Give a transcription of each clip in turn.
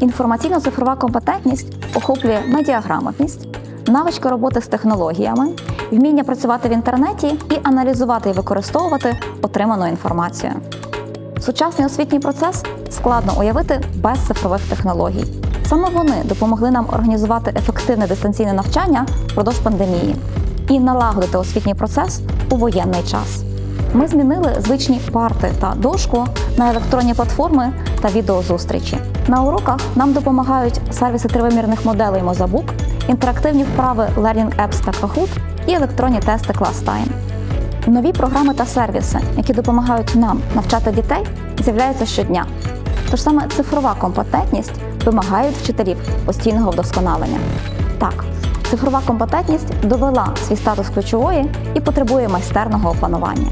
Інформаційно-цифрова компетентність охоплює медіаграмотність, навички роботи з технологіями, вміння працювати в інтернеті і аналізувати і використовувати отриману інформацію. Сучасний освітній процес складно уявити без цифрових технологій. Саме вони допомогли нам організувати ефективне дистанційне навчання впродовж пандемії і налагодити освітній процес у воєнний час. Ми змінили звичні парти та дошку на електронні платформи та відеозустрічі. На уроках нам допомагають сервіси тривимірних моделей Мозабук, інтерактивні вправи Learning Apps та Kahoot і електронні тести ClassTime. Нові програми та сервіси, які допомагають нам навчати дітей, з'являються щодня. Тож саме цифрова компетентність вимагає від вчителів постійного вдосконалення. Так, цифрова компетентність довела свій статус ключової і потребує майстерного опанування.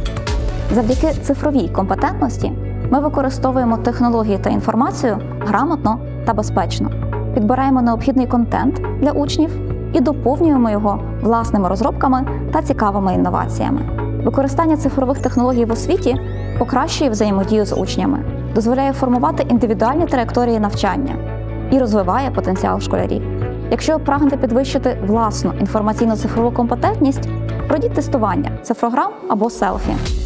Завдяки цифровій компетентності ми використовуємо технології та інформацію грамотно та безпечно, підбираємо необхідний контент для учнів і доповнюємо його власними розробками та цікавими інноваціями. Використання цифрових технологій в освіті покращує взаємодію з учнями, дозволяє формувати індивідуальні траєкторії навчання і розвиває потенціал школярів. Якщо прагнете підвищити власну інформаційно-цифрову компетентність, пройдіть тестування цифрограм або селфі.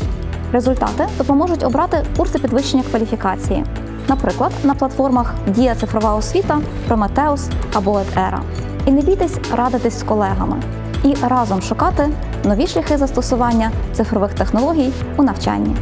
Результати допоможуть обрати курси підвищення кваліфікації, наприклад, на платформах Дія цифрова освіта, Прометеус або Етера. І не бійтесь радитись з колегами і разом шукати нові шляхи застосування цифрових технологій у навчанні.